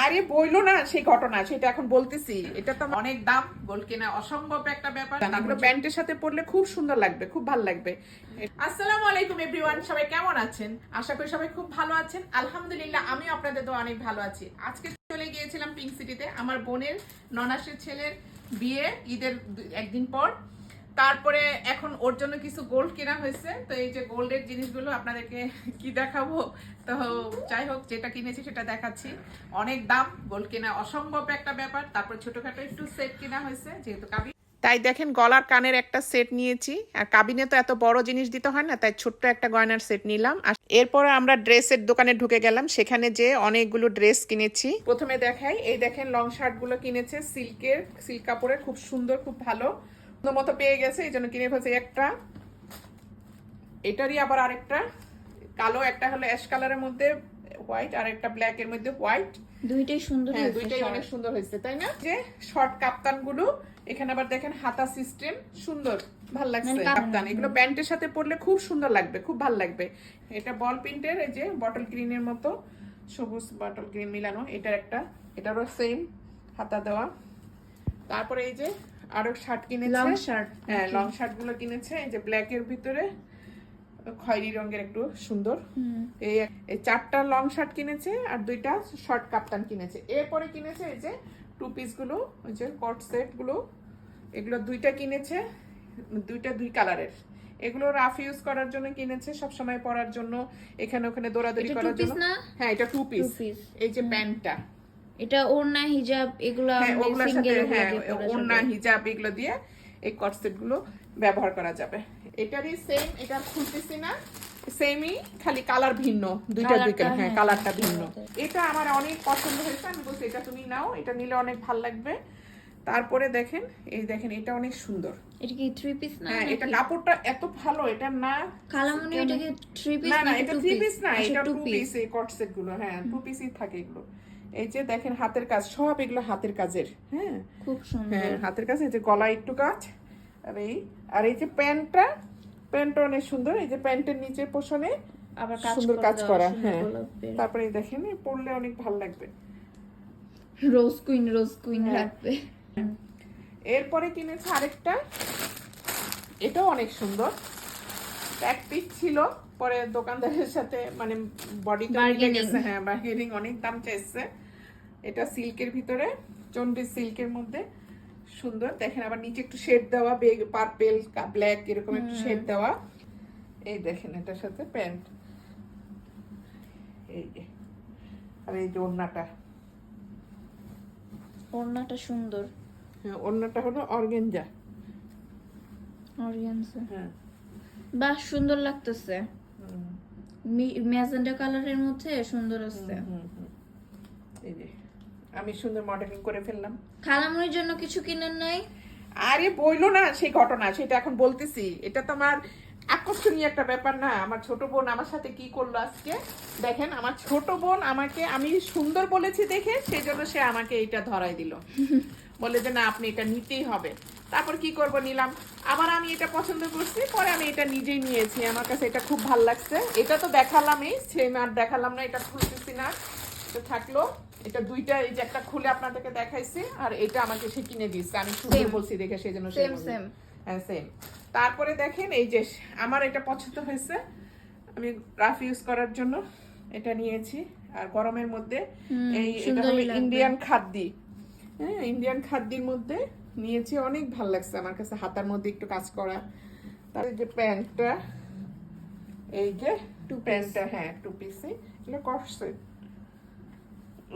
আরে বইলো না সেই ঘটনা সেটা এখন বলতেছি। এটা তো অনেক দাম গোল্ড কেনা অসম্ভব একটা ব্যাপার। প্যান্টের সাথে পরলে খুব সুন্দর লাগবে খুব ভালো লাগবে। আসসালামু আলাইকুম এভরিওয়ান সবাই কেমন আছেন? আশা করি সবাই খুব ভালো আছেন। আলহামদুলিল্লাহ আমিও আপনাদের তো অনেক ভালো আছি। আজকে চলে গিয়েছিলাম পিঙ্ক সিটিতে আমার বোনের ননাসের ছেলের বিয়ে ঈদের একদিন পর। তারপরে এখন ওর জন্য কিছু গোল্ড কেনা হয়েছে। তো এই যে গোল্ডের জিনিসগুলো আপনাদেরকে কি দেখাবো? তো যাই হোক, যেটা কিনেছি সেটা দেখাচ্ছি। অনেক দাম গোল্ড কেনা অসম্ভব একটা ব্যাপার। তারপর ছোটখাটো একটু সেট কেনা হয়েছে, যেহেতু কাবি তাই দেখেন, গলার কানের একটা সেট নিয়েছি। আর কাবিনে তো এত বড় জিনিস দিতে হয় না, তাই ছোট্ট একটা গয়নার সেট নিলাম। আর এরপরে আমরা ড্রেসের দোকানে ঢুকে গেলাম। সেখানে যে অনেকগুলো ড্রেস কিনেছি। প্রথমে দেখাই, এই দেখেন লং শার্টগুলো কিনেছে সিল্কের সিল্ক কাপড়ের, খুব সুন্দর, খুব ভালো। মতো পেয়ে গেছে এই জন্য কিনে ফেলছে একটা। এটারই আবার আরেকটা। কালো একটা হলো অ্যাশ কালারের মধ্যে হোয়াইট আর একটা ব্ল্যাক এর মধ্যে হোয়াইট দুইটাই সুন্দর হ্যাঁ দুইটাই অনেক সুন্দর হয়েছে তাই না? যে শর্ট কাপ্তানগুলো এখানে আবার দেখেন হাতা সিস্টেম সুন্দর ভালো লাগছে। মানে কাপ্তান। এগুলো প্যান্টের সাথে পরলে খুব সুন্দর লাগবে খুব ভালো লাগবে। এটা বল প্রিন্টের এই যে বটল গ্রিনের মতো সবুজ বটল গ্রিন মিলানো এটার একটা এটারও সেম হাতা দেওয়া। তারপরে এই যে আরও শার্ট কিনেছে। Long shirt, হ্যাঁ. লং শার্টগুলো কিনেছে। এই যে ব্ল্যাক এর ভিতরে খয়েরি রঙের একটু সুন্দর। এই চারটা লং শার্ট কিনেছে আর দুইটা শর্ট কাপ্তান কিনেছে। এরপরে কিনেছে এই যে টু পিসগুলো ওই যে কট সেটগুলো। এগুলো দুইটা কিনেছে দুইটা দুই কালারের এগুলো রাফ ইউজ করার জন্য কিনেছে সব সময় পরার জন্য এখানে ওখানে দৌড়াদৌড়ি করার জন্য। হ্যাঁ এটা টু পিস এই যে প্যান্টটা। এটা ওড়না হিজাব এগুলো হ্যাঁ ওগুলোর সাথে হ্যাঁ ওড়না হিজাব এগুলো দিয়ে এই কটসেটগুলো ব্যবহার করা যাবে। এটারই সেম এটা খুলতেছি না সেমই খালি কালার ভিন্ন দুইটা দুইটা হ্যাঁ হ্যাঁ, কালারটা হ্যাঁ, ভিন্ন। এটা আমার অনেক পছন্দ হয়েছে আমি বলছি এটা তুমি নাও এটা নিলে অনেক ভালো লাগবে। তারপরে দেখেন এই দেখেন এটা অনেক সুন্দর। এটা কি থ্রি পিস না হ্যাঁ এটা কাপড়টা এত ভালো এটা না কালামনি এটা কি থ্রি পিস না না এটা থ্রি পিস না আচ্ছা, এটা টু পিস এই গুলো হ্যাঁ টু পিসই থাকে এগুলো। এই যে দেখেন হাতের কাজ সব এগুলো হাতের কাজের হ্যাঁ। খুব সুন্দর। হ্যাঁ হাতের কাছে এই যে গলায় একটু কাজ আর এই আর এই যে প্যান্টটা প্যান্টটা অনেক সুন্দর এই যে প্যান্টের নিচে পোষণে আবার কাজ সুন্দর কাজ করা হ্যাঁ। তারপরে দেখেন পরলে অনেক ভালো লাগবে। রোজ কুইন রোজ কুইন হ্যাঁ। এরপরে কিনেছে আরেকটা এটাও অনেক সুন্দর। এক পিস ছিল পরে দোকানদারের সাথে মানে বডি হ্যাঁ বার্গেনিং অনেক দাম চাইছে। এটা সিল্কের ভিতরে চন্ডি সিল্কের মধ্যে। সুন্দর দেখেন আবার নিচে একটু শেড দেওয়া বেগ পার্পেল ব্ল্যাক এরকম একটু শেড দেওয়া। এই দেখেন এটার সাথে প্যান্ট। এই যে আর এই যে ওড়নাটা। ওড়নাটা সুন্দর। হ্যাঁ ওড়নাটা হলো অর্গেঞ্জা। অরিয়ান্সে হ্যাঁ। বাহ সুন্দর লাগতেছে। ম্যাজেন্ডা কালারের মধ্যে সুন্দর আছে। এই যে আমি সুন্দর মডেলিং করে ফেললাম। খালামনির জন্য কিছু কিনেন নাই? আরে বইলো না সেই ঘটনা সেটা এখন বলতেছি। এটা তো আমার আকর্ষণীয় একটা ব্যাপার না। আমার ছোট বোন আমার সাথে কি করল আজকে? দেখেন আমার ছোট বোন আমাকে আমি সুন্দর বলেছি দেখে সেই জন্য সে আমাকে এটা ধরাই দিল। বলে যে না আপনি এটা নিতেই হবে। তারপর কি করব নিলাম? আবার আমি এটা পছন্দ করছি পরে আমি এটা নিজেই নিয়েছি। আমার কাছে এটা খুব ভালো লাগছে। এটা তো দেখালামই সেম আর দেখালাম না এটা খুলতেছি না। তো থাকল এটা দুইটা এই যে একটা খুলে আপনাদেরকে দেখাইছি আর এটা আমাকে সে কিনে দিচ্ছে আমি Same. বলছি দেখে সেই জন্য সেম সেম হ্যাঁ সেম তারপরে দেখেন এই যে আমার এটা পছন্দ হয়েছে। আমি রাফ ইউজ করার জন্য এটা নিয়েছি। আর গরমের মধ্যে এই এটা হলো ইন্ডিয়ান খাদ্যি। হ্যাঁ ইন্ডিয়ান খাদ্যির মধ্যে নিয়েছি অনেক ভালো লাগছে আমার কাছে। হাতার মধ্যে একটু কাজ করা। তার যে প্যান্টটা এই যে টু প্যান্টটা হ্যাঁ টু পিসে এগুলো করছে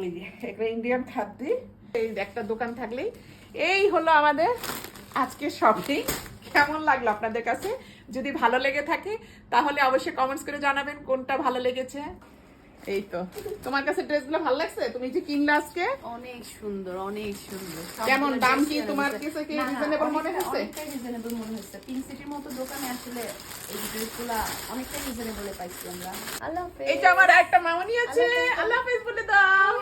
এই যে এগুলো ইন্ডিয়ান খাদ্যি। এই একটা দোকান থাকলেই এই হলো আমাদের আজকে শপিং কেমন লাগল আপনাদের কাছে? যদি ভালো লেগে থাকে তাহলে অবশ্যই কমেন্টস করে জানাবেন কোনটা ভালো লেগেছে। এই তো। তোমার কাছে ড্রেসগুলো ভালো লাগছে? তুমি যে কিনলে আজকে? অনেক সুন্দর অনেক সুন্দর। কেমন? দাম কি তোমার কাছে কি মনে হচ্ছে? অনেকটাই মনে সিটির মতো দোকানে আসলে এই ড্রেসগুলা অনেকটা রিজনেবলে পাইছি আমরা। আল্লাহ হাফেজ। এটা আমার একটা মামনি আছে। আল্লাহ হাফেজ। বলে দাও।